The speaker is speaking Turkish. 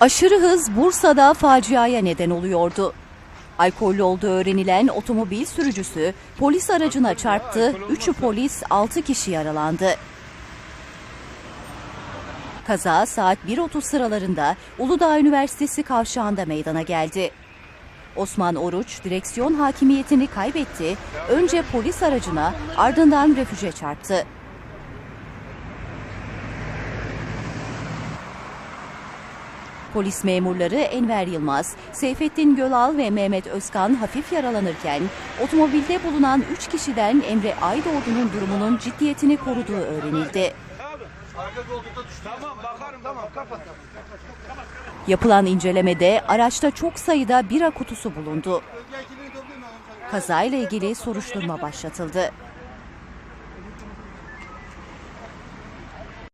Aşırı hız Bursa'da faciaya neden oluyordu. Alkollü olduğu öğrenilen otomobil sürücüsü polis aracına çarptı, 3'ü polis 6 kişi yaralandı. Kaza saat 1.30 sıralarında Uludağ Üniversitesi kavşağında meydana geldi. Osman Oruç direksiyon hakimiyetini kaybetti, önce polis aracına ardından refüje çarptı. Polis memurları Enver Yılmaz, Seyfettin Gölal ve Mehmet Özkan hafif yaralanırken otomobilde bulunan 3 kişiden Emre Aydoğdu'nun durumunun ciddiyetini koruduğu öğrenildi. Yapılan incelemede araçta çok sayıda bira kutusu bulundu. Kazayla ilgili soruşturma başlatıldı.